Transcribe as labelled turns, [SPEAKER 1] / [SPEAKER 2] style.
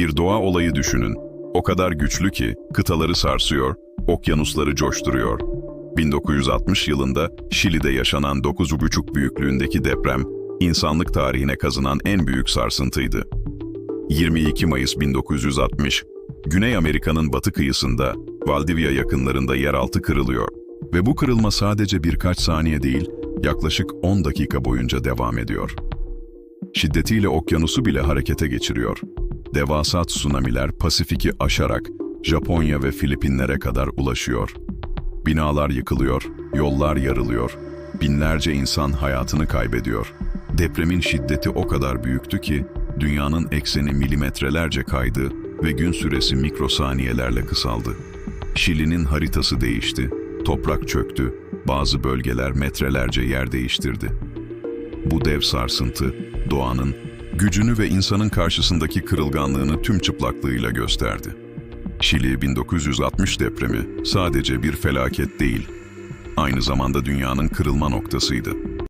[SPEAKER 1] Bir doğa olayı düşünün. O kadar güçlü ki kıtaları sarsıyor, okyanusları coşturuyor. 1960 yılında Şili'de yaşanan 9,5 büyüklüğündeki deprem, insanlık tarihine kazınan en büyük sarsıntıydı. 22 Mayıs 1960, Güney Amerika'nın batı kıyısında, Valdivia yakınlarında yeraltı kırılıyor. Ve bu kırılma sadece birkaç saniye değil, yaklaşık 10 dakika boyunca devam ediyor. Şiddetiyle okyanusu bile harekete geçiriyor. Devasa tsunamiler Pasifik'i aşarak Japonya ve Filipinlere kadar ulaşıyor. Binalar yıkılıyor, yollar yarılıyor, binlerce insan hayatını kaybediyor. Depremin şiddeti o kadar büyüktü ki dünyanın ekseni milimetrelerce kaydı ve gün süresi mikrosaniyelerle kısaldı. Şili'nin haritası değişti, toprak çöktü, bazı bölgeler metrelerce yer değiştirdi. Bu dev sarsıntı, doğanın, gücünü ve insanın karşısındaki kırılganlığını tüm çıplaklığıyla gösterdi. Şili 1960 depremi sadece bir felaket değil, aynı zamanda dünyanın kırılma noktasıydı.